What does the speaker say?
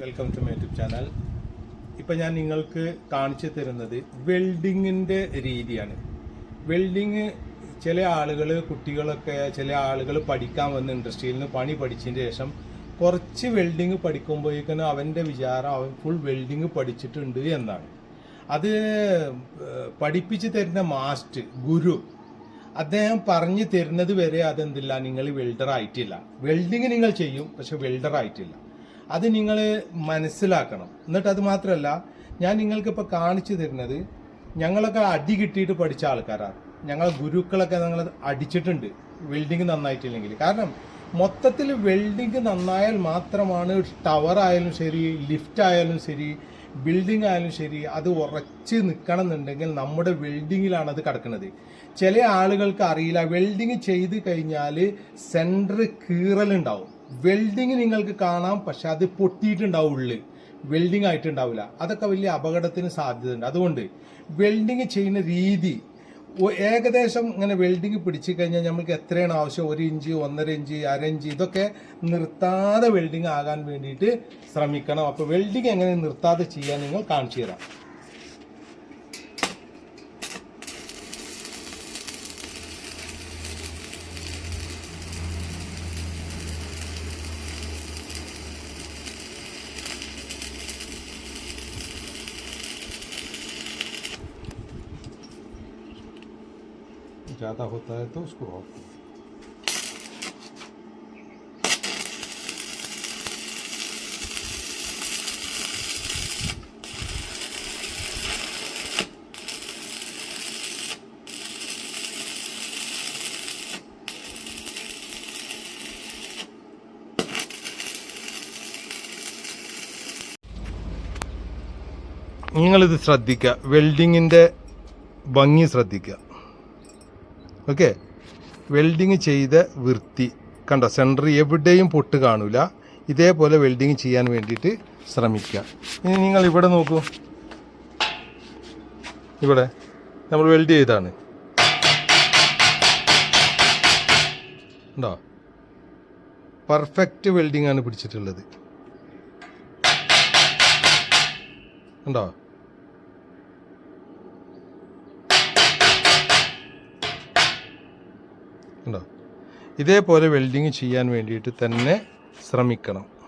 Welcome to my YouTube channel ഇപ്പം ഞാൻ നിങ്ങൾക്ക് കാണിച്ചു തരുന്നത് വെൽഡിങ്ങിന്റെ രീതിയാണ്. വെൽഡിങ് ചില ആളുകൾ കുട്ടികളൊക്കെ ചില ആളുകൾ പഠിക്കാൻ വന്ന ഇൻഡസ്ട്രിയിൽ നിന്ന് പണി പഠിച്ചതിന് ശേഷം കുറച്ച് വെൽഡിങ് പഠിക്കുമ്പോഴേക്കും അവന്റെ വിചാരം അവൻ ഫുൾ വെൽഡിങ് പഠിച്ചിട്ടുണ്ട് എന്നാണ്. അത് പഠിപ്പിച്ച് തരുന്ന മാസ്റ്റ് ഗുരു അദ്ദേഹം പറഞ്ഞു തരുന്നത് വരെ അതെന്തില്ല നിങ്ങൾ വെൽഡർ ആയിട്ടില്ല. വെൽഡിങ് നിങ്ങൾ ചെയ്യും പക്ഷെ വെൽഡർ ആയിട്ടില്ല. അത് നിങ്ങൾ മനസ്സിലാക്കണം. എന്നിട്ട് അത് മാത്രമല്ല ഞാൻ നിങ്ങൾക്ക് ഇപ്പോൾ കാണിച്ചു തരുന്നത് ഞങ്ങളൊക്കെ അടി കിട്ടിയിട്ട് പഠിച്ച ആൾക്കാരാണ് ഞങ്ങളെ ഗുരുക്കളൊക്കെ ഞങ്ങൾ അടിച്ചിട്ടുണ്ട്. വെൽഡിങ് നന്നായിട്ടില്ലെങ്കിൽ. കാരണം മൊത്തത്തിൽ വെൽഡിങ് നന്നായാൽ മാത്രമാണ് ടവർ ആയാലും ശരി ലിഫ്റ്റ് ആയാലും ശരി ബിൽഡിംഗ് ആയാലും ശരി അത് ഉറച്ച് നിൽക്കണം എന്നുണ്ടെങ്കിൽ നമ്മുടെ വെൽഡിങ്ങിലാണ് അത് കിടക്കുന്നത്. ചില ആളുകൾക്ക് അറിയില്ല വെൽഡിങ് ചെയ്ത് കഴിഞ്ഞാൽ സെന്റർ കീറലുണ്ടാവും. വെൽഡിങ് നിങ്ങൾക്ക് കാണാം പക്ഷെ അത് പൊട്ടിയിട്ടുണ്ടാവും ഉള്ളിൽ. വെൽഡിങ് ആയിട്ടുണ്ടാവില്ല. അതൊക്കെ വലിയ അപകടത്തിന് സാധ്യതയുണ്ട്. അതുകൊണ്ട് വെൽഡിങ് ചെയ്യുന്ന രീതി ഏകദേശം ഇങ്ങനെ വെൽഡിങ് പിടിച്ചു കഴിഞ്ഞാൽ നമുക്ക് എത്രയാണ് ആവശ്യം? ഒരു ഇഞ്ച് ഒന്നര ഇഞ്ച് അര ഇഞ്ച് ഇതൊക്കെ നിർത്താതെ വെൽഡിങ് ആകാൻ വേണ്ടിയിട്ട് ശ്രമിക്കണം. അപ്പോൾ വെൽഡിങ് എങ്ങനെ നിർത്താതെ ചെയ്യാൻ നിങ്ങൾ കാണിച്ചു തരാം. ज़्यादा होता है तो उसको ऑफ നിങ്ങളിത് ശ്രദ്ധിക്കുക വെൽഡിങ്ങിൻ്റെ ഭംഗി ശ്രദ്ധിക്കുക ഓക്കെ. വെൽഡിങ് ചെയ്ത വൃത്തി. കണ്ടോ സെന്റർ എവിടെയും പൊട്ട് കാണൂല. ഇതേപോലെ വെൽഡിങ് ചെയ്യാൻ വേണ്ടിയിട്ട് ശ്രമിക്കുക ഇനി നിങ്ങൾ ഇവിടെ നോക്കൂ. ഇവിടെ നമ്മൾ വെൽഡ് ചെയ്താണ് ഉണ്ടോ പെർഫെക്റ്റ് വെൽഡിംഗ് ആണ് പിടിച്ചിട്ടുള്ളത്. ഉണ്ടോ ഉണ്ടോ? ഇതേപോലെ വെൽഡിങ് ചെയ്യാൻ വേണ്ടിയിട്ട് തന്നെ ശ്രമിക്കണം.